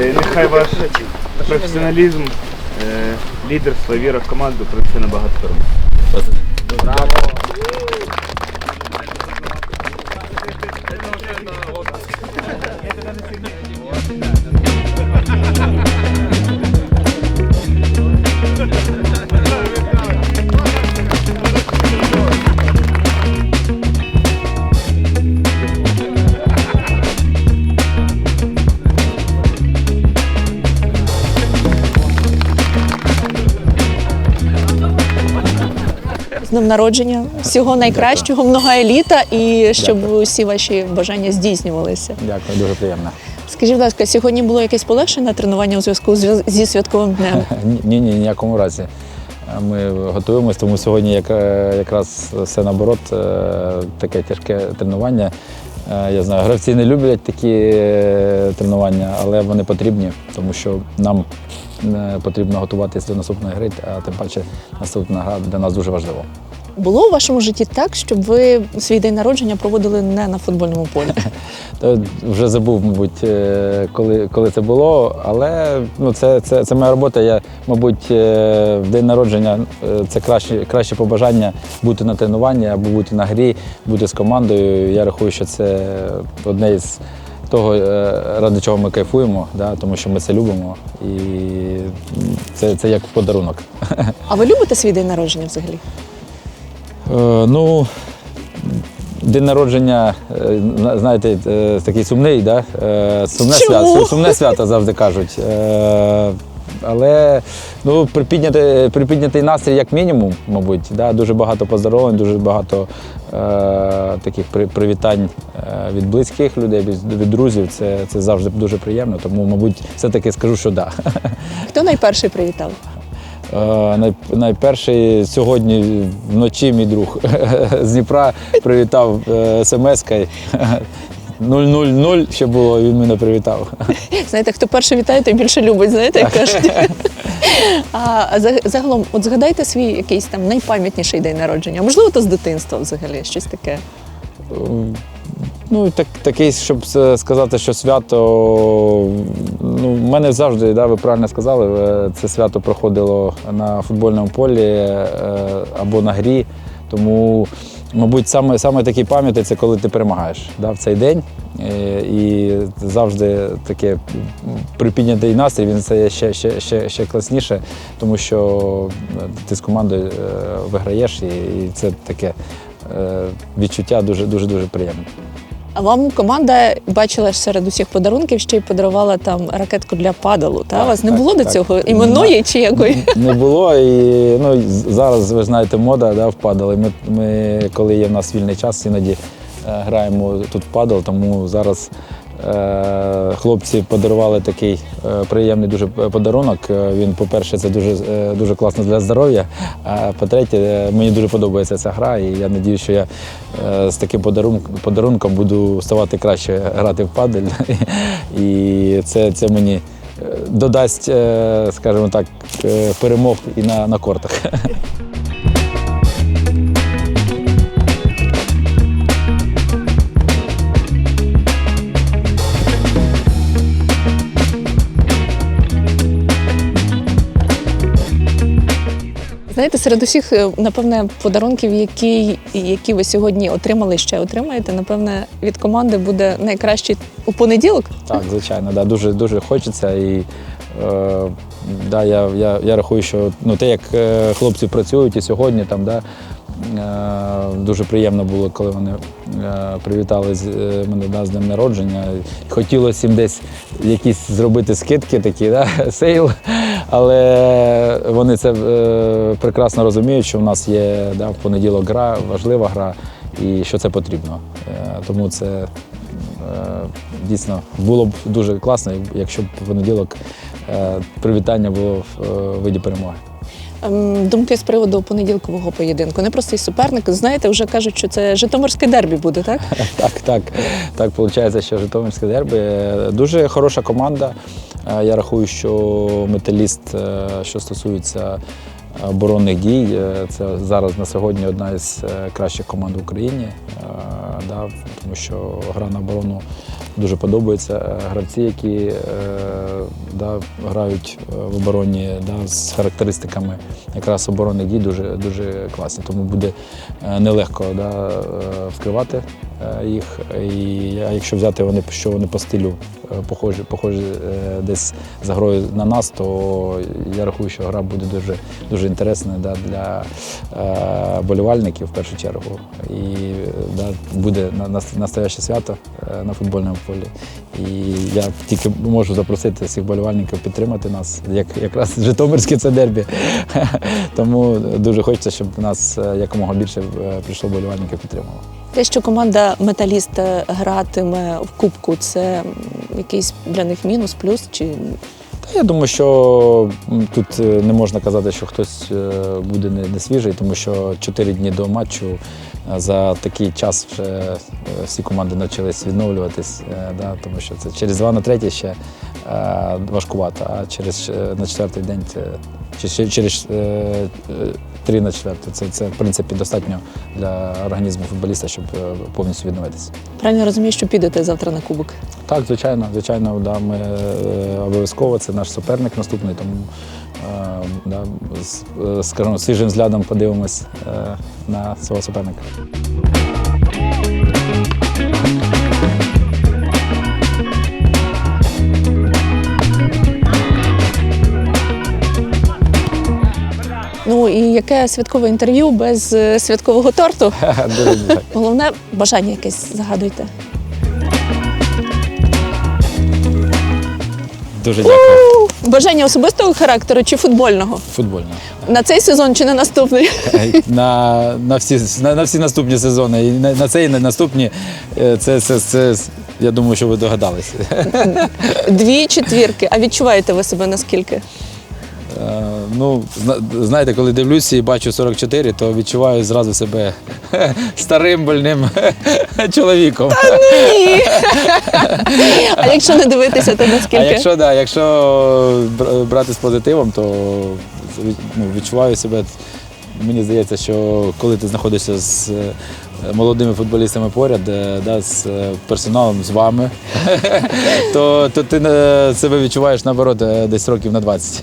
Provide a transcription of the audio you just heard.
Е, Нехай ваш професіоналізм, е, лідерство, віра в команду принесе набагато перемог. З днем народження, всього найкращого, много еліта і щоб усі ваші бажання здійснювалися. Дякую, дуже приємно. Скажіть, будь ласка, сьогодні було якесь полегшене тренування у зв'язку зі святковим днем? Ні, ні, ніякому разі. Ми готуємось, тому сьогодні як, якраз все наоборот, е, таке тяжке тренування. Е, Я знаю, гравці не люблять такі е, тренування, але вони потрібні, тому що нам потрібно готуватися до наступної гри, а тим паче наступна гра для нас дуже важлива. Було у вашому житті так, щоб ви свій день народження проводили не на футбольному полі? Вже забув, мабуть, е, коли, коли це було, але ну, це, це, це моя робота. Я, мабуть, е, в день народження е, це краще, краще побажання бути на тренуванні або бути на грі, бути з командою. Я рахую, що це одне із того, е, ради чого ми кайфуємо, да, тому що ми це любимо. І це, це як подарунок. А ви любите свій день народження взагалі? Е, ну, день народження, е, знаєте, е, такий сумний, да? Сумне, Чому? свято, сумне свято завжди кажуть. Але ну, припідняти, припіднятий настрій, як мінімум, мабуть, да? дуже багато поздоровлень, дуже багато е, таких при- привітань е, від близьких людей, від, від друзів. Це, це завжди дуже приємно. Тому, мабуть, все-таки скажу, що так. Да. Хто найперший привітав? Е, най- Найперший сьогодні вночі мій друг з Дніпра привітав е, смс-кою. 000 ще було, він мене привітав. Знаєте, хто перший вітає, той більше любить, знаєте, як кажуть. А загалом, от згадайте свій якийсь там найпам'ятніший день народження. Можливо, то з дитинства взагалі, щось таке. Ну, так, такий, щоб сказати, що свято. Ну, в мене завжди, да, ви правильно сказали, е, це свято проходило на футбольному полі е, або на грі. Тому, мабуть, саме, саме такі пам'яті це коли ти перемагаєш да, в цей день. Е, І завжди таке припіднятий настрій, він стає ще, ще, ще, ще класніше, тому що е, ти з командою е, виграєш, і, це таке відчуття дуже дуже дуже приємне. А вам команда бачила серед усіх подарунків, ще й подарувала там ракетку для падалу. Та Так, у вас не так, було до так. цього іменної чи якої? Не було. І ну, зараз ви знаєте, мода да, впадала. Ми, ми, коли є в нас вільний час, іноді е, граємо тут в падал, тому зараз хлопці подарували такий е, приємний дуже подарунок. Е, Він, по-перше, це дуже, е, дуже класно для здоров'я. А по-третє, е, мені дуже подобається ця гра, і я надію, що я е, з таким подарунком, буду ставати краще грати в падель. І це, це мені е, додасть, е, скажімо так, е, перемог і на, на кортах. Знаєте, серед усіх, е, напевне, подарунків, які, які ви сьогодні отримали, ще отримаєте, напевне, від команди буде найкращий у понеділок. Так, звичайно, да, дуже, дуже хочеться. І е, да, я, я, я рахую, що ну, те, як е, хлопці працюють і сьогодні, там, да, е, дуже приємно було, коли вони е, привітали з, е, мене да, з днем народження. Хотілося їм десь якісь зробити скидки, такі, да, сейл, але вони це е, прекрасно розуміють, що в нас є да, в понеділок гра, важлива гра і що це потрібно. Е, тому це е, дійсно було б дуже класно, якщо б в понеділок привітання було в виді перемоги. Ем, Думки з приводу понеділкового поєдинку. Непростий суперник. Знаєте, вже кажуть, що це Житомирське дербі буде, так? Так, так. Так виходить, що Житомирське дербі. Е, Дуже хороша команда. Е, Я рахую, що металіст, е, що стосується оборонних дій, це зараз на сьогодні одна із кращих команд в Україні. Тому що гра на оборону дуже подобаються е, гравці, які е, да, грають е, в обороні да, з характеристиками якраз оборонних дій дуже, дуже класні. Тому буде е, нелегко да, вкривати їх. І якщо взяти вони, що вони по стилю е, похожі, похожі е, десь за грою на нас, то я рахую, що гра буде дуже, дуже інтересна да, для е, болівальників в першу чергу. І е, да, буде на, на, настояще свято е, на футбольному полі. І я тільки можу запросити всіх болівальників підтримати нас, як якраз Житомирське це дербі. Тому дуже хочеться, щоб нас е, якомога більше е, прийшло болівальників підтримало. Те, що команда металіст е, гратиме в кубку, це якийсь для них мінус, плюс чи я думаю, що тут е, не можна казати, що хтось е, буде не, свіжий, тому що чотири дні до матчу за такий час вже всі команди навчились відновлюватись, да, тому що це через два на третє ще важкувато, а через е, на четвертий день це чи через е, е, три на четвертий. Це, це в принципі достатньо для організму футболіста, щоб е, повністю відновитися. правильно розумію, що підете завтра на кубок? Так, звичайно, звичайно, да, ми е, обов'язково це наш суперник наступний, тому е, да, е, скажімо, свіжим взглядом подивимось е, на свого суперника. І яке святкове інтерв'ю без е, святкового торту? Головне бажання якесь загадуйте. Дуже дякую. Бажання особистого характеру чи футбольного? Футбольно. На цей сезон чи на наступний? На, на, всі, на, на всі наступні сезони. І на, на цей і на наступні е, це, це, це, я думаю, що ви догадалися. Дві четвірки. А відчуваєте ви себе наскільки? Е, Ну, знаєте, коли дивлюся і бачу 44, то відчуваю зразу себе старим больним чоловіком. Ні. А якщо не дивитися, то А якщо, да, якщо брати з позитивом, то ну, відчуваю себе. Мені здається, що коли ти знаходишся з е, молодими футболістами поряд, е, да, з персоналом, з вами, то, то ти себе відчуваєш наоборот десь років на 20.